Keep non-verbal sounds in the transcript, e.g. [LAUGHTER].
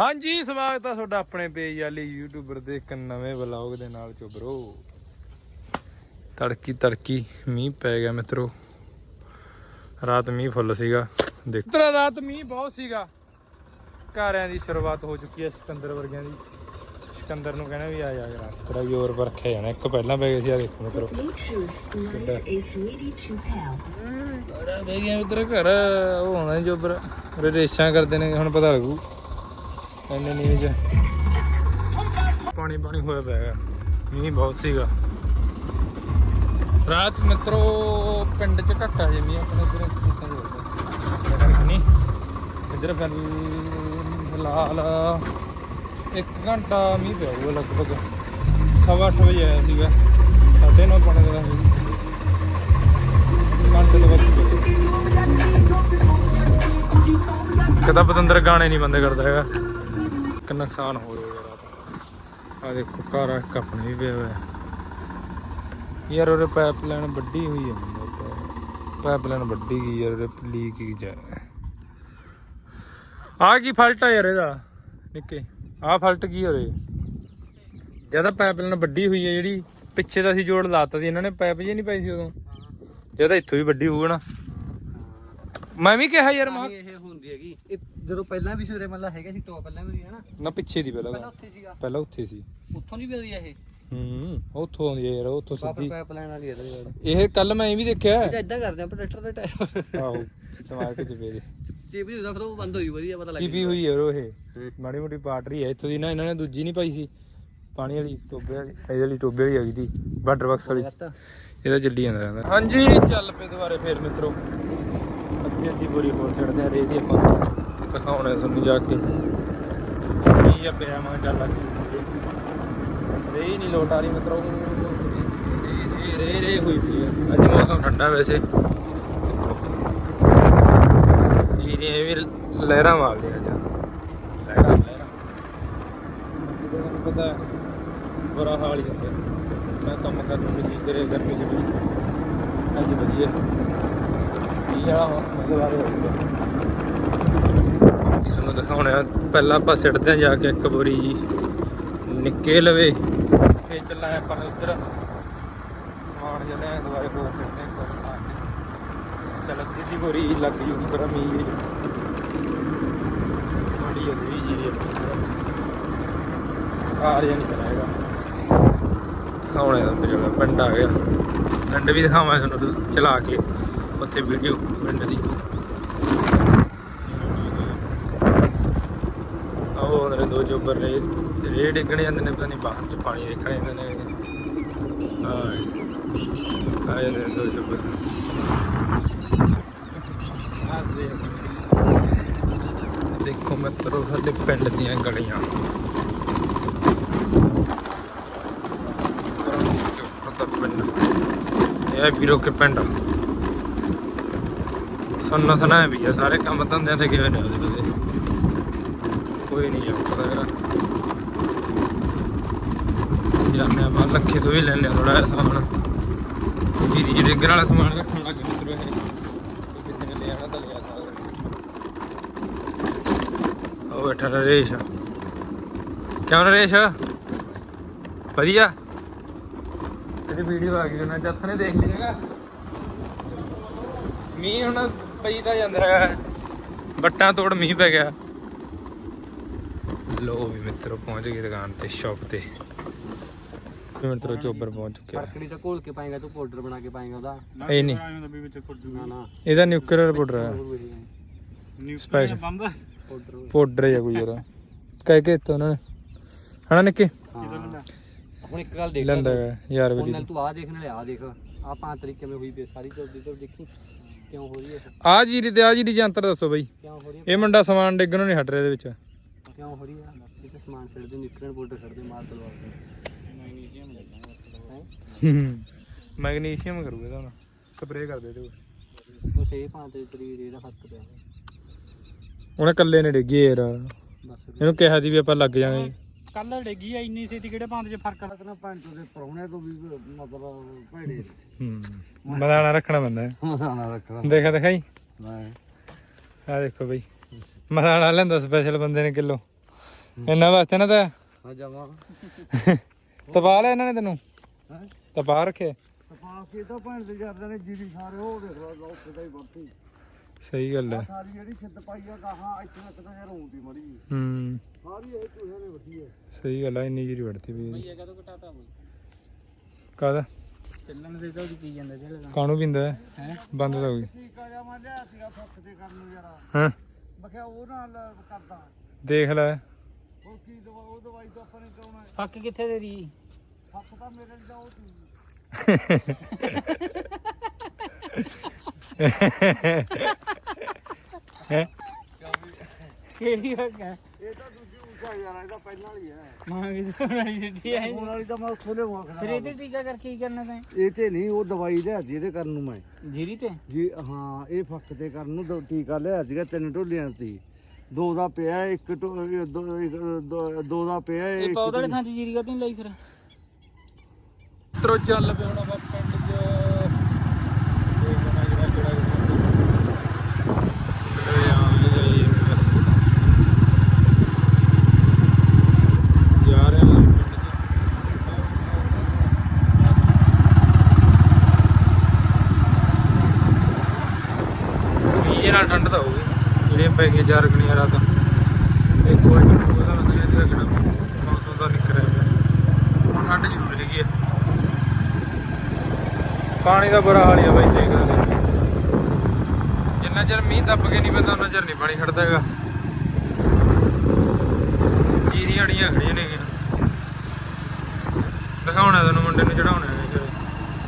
ਹਾਂਜੀ ਸਵਾਗਤ ਹੈ ਤੁਹਾਡਾ ਆਪਣੇ ਪੇਜ ਵਾਲੀ ਯੂਟਿਊਬਰ ਦੇ ਇੱਕ ਨਵੇਂ ਵਲੌਗ ਦੇ ਨਾਲ ਚੁਬਰੋ ਤੜਕੀ ਤੜਕੀ ਮੀਂਹ ਪੈ ਗਿਆ ਮਿੱਤਰੋ। ਰਾਤ ਮੀਂਹ ਫੁੱਲ ਸੀਗਾ ਦੇਖ। ਤੇਰਾ ਰਾਤ ਮੀਂਹ ਬਹੁਤ ਸੀਗਾ। ਘਰਿਆਂ ਦੀ ਸ਼ੁਰੂਆਤ ਹੋ ਚੁੱਕੀ ਹੈ ਸਿਕੰਦਰ ਵਰਗਿਆਂ ਦੀ। ਸਿਕੰਦਰ ਨੂੰ ਕਹਿੰਦਾ ਵੀ ਆ ਜਾ ਯਾਰ। ਤੇਰਾ ਜ਼ੋਰ ਪਰਖਿਆ ਜਾਣਾ ਇੱਕ ਪਹਿਲਾਂ ਪੈ ਗਿਆ ਸੀ ਆ ਦੇਖੋ ਮਿੱਤਰੋ। ਘਰ ਗਿਆ ਉਧਰ ਘਰ ਉਹ ਆਉਂਦਾ ਜੋ ਪਰ ਰੇਸ਼ਾਂ ਕਰਦੇ ਨੇ ਹੁਣ ਪਤਾ ਲੱਗੂ। ਇੰਨੇ ਨਹੀਂ ਪਾਣੀ ਪਾਣੀ ਹੋਇਆ ਪਿਆ ਹੈਗਾ। ਮੀਂਹ ਬਹੁਤ ਸੀਗਾ। ਰਾਤ ਮਿੱਤਰੋ, ਪਿੰਡ ਚ ਘੱਟਾ ਜੇ ਮੀਂਹ, ਆਪਣੇ ਇੱਧਰ ਖੇਤਾਂ ਹੋਇਆ। ਨਹੀਂ ਇੱਧਰ ਫਿਰ ਫਿਲਹਾਲ ਇੱਕ ਘੰਟਾ ਮੀਂਹ ਪਿਆ ਹੋਊਗਾ ਲਗਭਗ। ਸਵਾ ਅੱਠ ਵਜੇ ਆਇਆ ਸੀਗਾ। ਸਾਢੇ ਨੌ ਪੌਣੇ ਦਾ ਸੀ ਘੰਟੇ ਤੋਂ ਵੱਧ ਕਿਤਾ ਪਤੰਦਰ ਗਾਣੇ ਨਹੀਂ ਬੰਦ ਕਰਦਾ ਹੈਗਾ। ਕਿ ਨੁਕਸਾਨ ਹੋ ਰਿਹਾ ਯਾਰ ਆ ਦੇਖੋ, ਘਰ ਇੱਕ ਵੀ ਪਿਆ ਹੋਇਆ। ਯਾਰ ਉਹਦੇ ਪਾਈਪਲਾਈਨ ਵੱਡੀ ਹੋਈ ਹੈ ਮੈਨੂੰ ਤਾਂ ਪਾਈਪਲਾਈਨ ਵੱਡੀ ਗਈ ਯਾਰ, ਉਹਦੇ ਲੀਕ ਹੀ ਜਾ। ਆ ਕੀ ਫਲਟ ਆ ਯਾਰ ਇਹਦਾ, ਨਿੱਕੇ। ਆ ਫਲਟ ਕੀ ਹੋ ਰਿਹਾ ਜ਼ਿਆਦਾ ਪਾਈਪਲਾਈਨ ਵੱਡੀ ਹੋਈ ਹੈ ਜਿਹੜੀ, ਪਿੱਛੇ ਦਾ ਸੀ ਜੋੜ ਲਾਤਾ ਸੀ, ਇਹਨਾਂ ਨੇ ਪਾਈਪ ਜੇ ਨਹੀਂ ਪਾਈ ਸੀ ਉਦੋਂ। ਜ਼ਿਆਦਾ ਇੱਥੋਂ ਵੀ ਵੱਡੀ ਹੋਊਗਾ ਨਾ। ਮੈਂ ਵੀ ਕਿਹਾ ਯਾਰ ਮੈਂ ਇਹ ਹੁੰਦੀ ਹੈਗੀ। ਇਹ ਜਦੋਂ ਪਹਿਲਾਂ ਵੀ ਸਵੇਰੇ ਮਤਲਬ ਹੈਗਾ ਸੀ ਟੋਪ ਪਹਿਲਾਂ ਵੀ ਹੈ ਨਾ? ਨਾ ਪਿੱਛੇ ਦੀ ਪਹਿਲਾਂ ਪਹਿਲਾਂ ਤਾਂ। ਉੱਥੇ ਸੀਗਾ। ਪਹਿਲਾਂ ਉੱਥੇ ਸੀ। ਉੱਥੋਂ ਨਹੀਂ ਵੀ ਆਉਂਦੀ ਇਹ? ਹੂੰ ਉੱਥੋਂ ਆਉਂਦੀ ਹੈ ਯਾਰ ਉੱਥੋਂ ਪਾਪਰ ਸਿੱਧੀ। ਪਾਈਪ ਲਾਈਨ ਵਾਲੀ ਇਹਦੇ ਨਾਲ ਇਹ ਕੱਲ ਮੈਂ ਇਹ ਵੀ ਦੇਖਿਆ। ਅੱਛਾ ਇਦਾਂ ਕਰਦੇ ਆ ਪ੍ਰੋਟੈਕਟਰ ਦੇ ਟਾਇਰ। ਆਹੋ ਸਮਾਰ ਕੇ ਚਪੇ ਦੇ। ਚੀਪ ਹੀ ਹੁੰਦਾ ਫਿਰ ਉਹ ਬੰਦ ਹੋਈ ਵਧੀਆ ਪਤਾ ਲੱਗ ਚੀਪੀ ਹੋਈ ਯਾਰ ਉਹ ਇਹ। ਮਾੜੀ ਮੋਟੀ ਪਾਟਰੀ ਹੈ ਇੱਥੋਂ ਦੀ ਨਾ ਇਹਨਾਂ ਨੇ ਦੂਜੀ ਨਹੀਂ ਪਾਈ ਸੀ। ਪਾਣੀ ਵਾਲੀ ਟੋਬੇ ਵਾਲੀ ਇਹ ਵਾਲੀ ਟੋਬੇ ਵਾਲੀ ਹੈਗੀ ਸੀ ਵਾਟਰ ਬਾਕਸ ਵਾਲੀ। ਇਹਦਾ ਚੱਲੀ ਜਾਂਦਾ। ਰਹਿੰਦਾ ਹਾਂਜੀ ਚੱਲ ਪਏ ਦੁਬਾਰੇ ਫੇਰ ਮਿੱਤਰੋ। ਅੱਧੀ ਅੱਧੀ ਬੋਰੀ ਹੋਰ ਛੱਡਦੇ ਆ ਦੀ ਆਪਾਂ ਦਿਖਾਉਣਾ ਤੁਹਾਨੂੰ ਜਾ ਕੇ। ਕੀ ਆ ਪਿਆ ਮੈਂ ਚੱਲ ਲੱਗ ਰੇਹ ਨਹੀਂ ਲੋਟ ਆ ਰਹੀ ਮਿੱਤਰੋ। ਰੇ ਰੇ ਰੇ ਹੋਈ ਪਈ ਆ। ਅੱਜ ਮੌਸਮ ਠੰਡਾ ਵੈਸੇ। ਜੀ ਨੇ ਇਹ ਵੀ ਲਹਿਰਾਂ ਮਾਰਦੇ ਆ ਅੱਜ। ਲਹਿਰਾਂ ਲਹਿਰਾਂ। ਪਤਾ ਬੁਰਾ ਹਾਲ ਹੀ ਹੁੰਦਾ। ਮੈਂ ਕੰਮ ਕਰਨ ਨੂੰ ਜੀ ਕਰੇ ਗਰਮੀ ਚ ਵੀ। ਅੱਜ ਵਧੀਆ। ਕੀ ਦਿਖਾਉਣਾ ਪਹਿਲਾਂ ਆਪਾਂ ਸਿੱਟਦੇ ਹਾਂ ਜਾ ਕੇ ਇੱਕ ਬੋਰੀ ਜੀ। ਨਿੱਕੇ ਲਵੇ। ਫੇਰ ਚੱਲਾਂ ਆਪਾਂ ਉੱਧਰ ਸਮਾਨ ਜਿਹਾ ਲਿਆ ਦੁਬਾਰੇ ਹੋਰ ਸਿੱਟਦੇ ਆ ਚੱਲ ਅੱਧੀ ਦੀ ਬੋਰੀ ਲੱਗ ਜੂਗੀ, ਪਰ ਮੀਂਹ ਵਿੱਚ ਥੋੜੀ ਜਿਹੀ ਜੀ ਕਾਰ ਜਾਂ ਨਹੀਂ ਕਰਾਏਗਾ ਦਿਖਾਉਣੇ ਦਾ ਮੇਰੇ ਪਿੰਡ ਆ ਗਿਆ। ਪਿੰਡ ਵੀ ਦਿਖਾਵਾਂ ਤੁਹਾਨੂੰ, ਚਲਾ ਕੇ। ਉੱਥੇ ਵੀਡੀਓ ਪਿੰਡ ਦੀ। ਆਹ ਉਹਨਾਂ ਦੋ ਚੋਬਰ ਰੇ ਰੇ ਡਿੱਗਣੇ ਜਾਂਦੇ ਨੇ, ਪਤਾ ਨਹੀਂ ਬਾਹਰ ਚ ਪਾਣੀ ਦੇਖਣੇ ਜਾਂਦੇ ਨੇ। ਆਹ ਆਹ ਨੇ ਦੋ ਚੋਬਰ ਦੇਖੋ ਮਿੱਤਰੋ, ਸਾਡੇ ਪਿੰਡ ਦੀਆਂ ਗਲੀਆਂ। ਦਾ ਪਿੰਡ। ਇਹ ਵੀਰੋ ਕੇ ਪਿੰਡ। ਸੁਣਨਾ ਸੁਣਾ ਵੀ ਆ, ਸਾਰੇ ਕੰਮ ਧੰਦਿਆਂ ਤੇ ਗਏ ਨੇ ਉਹਦੇ ਕੋਈ ਨਹੀਂ ਜਾਉਂਦਾ ਯਾਰ ਜਾਂਦੇ ਆਪਾਂ ਲੱਖੇ ਤੋਂ ਵੀ ਲੈਣੇ ਥੋੜਾ ਜਿਹਾ ਸਮਾਨ। ਵੀਰੀ ਜਿਹੜੇ ਡਿੱਗਣ ਵਾਲਾ ਸਮਾਨ ਰੱਖਣ ਲੱਗ ਮਿੱਤਰੋ ਇਹ। ਕਿਸੇ ਨੇ ਲਿਆਣਾ ਤਾਂ ਲਿਆ ਸਕਦਾ ਉਹ ਬੈਠਾ ਨਰੇਸ਼। ਕਿਉਂ ਨਰੇਸ਼? ਵਧੀਆ। ਤੇਰੀ ਵੀਡੀਓ ਆ ਗਈ, ਉਹਨਾਂ ਜੱਥ ਨੇ ਦੇਖ ਲਈ ਹੈਗਾ ਮੀਂਹ ਹੁਣ ਪਈ ਤਾਂ ਜਾਂਦਾ ਹੈਗਾ। ਬੱਟਾਂ ਤੋੜ ਮੀਂਹ ਪੈ ਗਿਆ। ਲੋ ਵੀ ਮਿੱਤਰੋ ਪਹੁੰਚ ਗਏ ਦੁਕਾਨ ਤੇ ਸ਼ਾਪ ਤੇ। ਮਿੱਤਰੋ ਚੋਬਰ ਪਹੁੰਚ ਚੁੱਕਿਆ। ਫਰਕੜੀ ਤਾਂ ਘੋਲ ਕੇ ਪਾਏਗਾ ਤੂੰ ਪਾਊਡਰ ਬਣਾ ਕੇ ਪਾਏਗਾ ਉਹਦਾ। ਇਹ ਨਹੀਂ ਇਹਦਾ ਨਿਊਕਲੀਅਰ ਪਾਊਡਰ ਹੈ। ਸਪੈਸ਼ਲ ਪਾਊਡਰ ਪਾਊਡਰ ਹੈ ਕੋਈ ਯਾਰ। ਕਹਿ ਕੇ ਦਿੱਤਾ ਉਹਨਾਂ ਨੇ। ਹਣਾ ਨਿੱਕੇ? ਹੁਣ ਇੱਕ ਗੱਲ ਦੇਖ। ਲੈਂਦਾ ਯਾਰ ਵੀ ਤੂੰ ਆ ਦੇਖ ਨਾਲੇ ਆ ਦੇਖ। ਆ ਪੰਜ ਤਰੀਕੇ ਮੇ ਹੋਈ ਪਈ ਸਾਰੀ ਜਲਦੀ ਤੋਂ ਦੇਖੀ। ਕਿਉਂ ਹੋ ਰਹੀ ਹੈ ਆ ਜੀਰੀ ਤੇ ਆ ਜੀਰੀ ਜੰਤਰ ਦੱਸੋ ਬਈ। ਕਿਉਂ ਹੋ ਰਹੀ ਹੈ? ਇਹ ਮੁੰਡਾ ਸਮਾਨ ਡਿੱਗਣੋਂ ਨਹੀਂ ਹਟ ਰਿਹਾ ਇਹਦੇ ਵਿੱਚ। ਕਿਉਂ ਹੋ ਰਹੀ ਹੈ? ਦੱਸ ਕਿਤੇ ਸਮਾਨ ਛੱਡਦੇ ਨਿਕਲਣ ਪਾਊਡਰ ਛੱਡਦੇ ਮਾਰ ਤਲਵਾਰ ਦੇ ਮੈਗਨੀਸ਼ੀਅਮ ਮੈਗਨੀਸ਼ੀਅਮ ਕਰੂਗਾ ਇਹਦਾ ਹੁਣ। ਸਪਰੇਅ ਕਰ ਦੇ ਕੋਲ। ਕੁਛ ਇਹ ਪੰਜ ਤਰੀਕੇ ਦੇ ਇਹਦਾ ਫ਼ਰਕ ਪਿਆ। ਉਹਨੇ ਕੱਲੇ ਨੇ ਡਿੱਗੀ ਯਾਰ। ਬਸ। ਇਹਨੂੰ ਕਿਹਾ ਸੀ ਵੀ ਆਪਾਂ ਲੱਗ ਜਾਾਂਗੇ ਕੱਲ ਡਿੱਗੀ ਆ ਇੰਨੀ ਛੇਤੀ ਕਿਹੜੇ ਪੰਜ 'ਚ ਫ਼ਰਕ ਲੱਗਣਾ ਪੰਜ ਦੇ ਪਰੌਣੇ ਤੋਂ ਵੀ ਮਤਲਬ ਭੈੜੇ ਹੂੰ ਮਦਾਨਾ ਰੱਖਣਾ ਪੈਂਦਾ ਹੈ। ਮਦਾਨਾ ਰੱਖਣਾ ਦੇਖਾ ਦਿਖਾਈ ਮੈਂ ਆ ਦੇਖੋ ਬਈ ਮਦਾਨਾ ਲੈਂਦਾ ਸਪੈਸ਼ਲ ਬੰਦੇ ਨੇ ਕਿਲੋ। ਇੰਨਾ ਵਾਸਤੇ ਨਾ ਤਾਂ ਹਾਂ ਜਾਵਾਂ। ਤਪਾ ਲਿਆ ਇਹਨਾਂ ਨੇ ਤੈਨੂੰ? ਹੈ? ਤਪਾ ਰੱਖੇ ਤਪਾ ਕੇ ਤਾਂ ਭੈਣ ਦੇ ਜਾਂਦੇ ਨੇ ਜੀਰੀ ਸਾਰੇ ਉਹ ਦੇਖ ਲਓ ਉੱਥੇ ਦਾ ਹੀ ਵਰਤੀ। ਸਹੀ ਗੱਲ ਹੈ। ਸਾਰੀ ਜਿਹੜੀ ਛਿੱਤ ਪਾਈ ਆ ਗਾਹਾਂ ਇੱਥੇ ਤੱਕ ਤਾਂ ਯਾਰ ਹੁੰਦੀ ਮੜੀ ਹੂੰ। ਸਾਰੀ ਇਹ ਚੂਹੇ ਨੇ ਵੱਢੀ ਹੈ। ਸਹੀ ਗੱਲ ਹੈ ਇੰਨੀ ਜੀਰੀ ਵੜਤੀ ਵੀ ਭਈਆ ਕਦੋਂ ਘਟਾਤਾ ਕੋਈ। ਕਾਹਦਾ? ਚੱਲਣ ਦੇ ਤਾਂ ਉਹਦੀ ਪੀ ਜਾਂਦਾ ਚੱਲਦਾ ਕਾਹਨੂੰ ਪਿੰਦਾ ਹੈ? ਬੰਦ ਤਾਂ ਹੋ ਗਈ। ਠੀਕ ਆ ਜਾ ਮੈਂ ਲਿਆ ਸੀਗਾ ਫੱਕ ਤੇ ਕਰਨ ਨੂੰ ਯਾਰ। ਹਾਂ? ਮੈਂ ਕਿਹਾ ਉਹ ਨਾਲ ਕਰਦਾ। ਦੇਖ ਲੈ। ਉਹ ਕੀ ਦਵਾ ਉਹ ਦਵਾਈ ਤਾਂ ਆਪਾਂ ਨੇ ਕਰਾਉਣਾ ਹੈ। ਫੱਕ ਕਿੱਥੇ ਤੇਰੀ? ਫੱਕ ਤਾਂ ਮੇਰੇ ਲਈ ਤਾਂ [LAUGHS] ਉਹ ਸੀ ਕਿਹੜੀ ਫੱਕ ਹੈ ਇਹ ਤਾਂ ਦੂਜੀ ਉੱਚਾ ਯਾਰ ਇਹਦਾ ਪਹਿਲਾਂ ਵਾਲੀ ਹੈ ਮਾਂ ਕਿੱਥੇ ਬਣਾਈ ਸਿੱਟੀ ਹੈ ਹੁਣ ਵਾਲੀ ਤਾਂ ਮੈਂ ਉੱਥੋਂ ਲਿਆਵਾਂ ਫਿਰ। ਖੜਾ ਇਹ ਤੇ ਟੀਕਾ ਕਰਕੇ ਕੀ ਕਰਨਾ ਤੈਂ? ਇਹ ਤੇ ਨਹੀਂ ਉਹ ਦਵਾਈ ਲਿਆ ਸੀ ਇਹਦੇ ਕਰਨ ਨੂੰ ਮੈਂ। ਜੀਰੀ ਤੇ? ਜੀ ਹਾਂ ਇਹ ਫੱਕ ਤੇ ਕਰਨ ਨੂੰ ਦੋ ਟੀਕਾ ਲਿਆ ਸੀਗਾ ਤਿੰਨ ਢੋਲੀਆਂ ਸੀ ਦੋ ਦਾ ਪਿਆ ਇੱਕ ਢੋ- ਇਹ ਦੋ ਇੱਕ ਦੋ- ਦੋ ਦਾ ਪਿਆ ਇਹ ਇੱਕ ਪੌਦੇ ਵਾਲੇ ਥਾਂ 'ਚ ਜੀਰੀ ਕਾਹਤੋਂ ਨੀ ਲਾਈ ਫਿਰ? ਮਿੱਤਰੋ ਚੱਲ ਪਿਆ ਹੁਣ ਆਪਾਂ ਪਿੰਡ 'ਚ ਦੇਖਣਾ ਜਿਹੜਾ ਕਿਹੜਾ ਕਿਹੜਾ ਕਿਹੜੇ ਆਮ ਲੈ ਜਾਈਏ ਬਸ ਜਾ ਰਹੇ ਹਾਂ ਪਿੰਡ 'ਚ ਮੀਂਹ ਨਾਲ ਠੰਡ ਤਾਂ ਹੋਊਗੀ। ਜਿਹੜੀਆਂ ਪੈ ਗਈਆਂ ਚਾਰ ਗਣੀਆਂ ਰਾਤਾਂ। ਦੇਖੋ ਇਹ ਉਹਦਾ ਮਤਲਬ ਇਹ ਕਿਹੜਾ ਮੌਸਮ ਦਾ ਨਿਕਲ ਰਿਹਾ ਠੰਡ ਜ਼ਰੂਰ ਹੈਗੀ ਆ। ਪਾਣੀ ਦਾ ਬੁਰਾ ਹਾਲ ਹੀ ਆ ਬਾਈ ਦੇਖਦਾ ਜਿੰਨਾ ਚਿਰ ਮੀਂਹ ਦੱਬ ਕੇ ਨਹੀਂ ਪੈਂਦਾ ਉਹਨਾਂ ਚਿਰ ਨਹੀਂ ਪਾਣੀ ਖੜਦਾ ਹੈਗਾ। ਜੀਰੀਆਂ ਅੜੀਆਂ ਖੜੀਆਂ ਨੇ ਦਿਖਾਉਣਾ ਤੁਹਾਨੂੰ ਮੁੰਡੇ ਨੂੰ ਚੜਾਉਣਾ ਹੈ।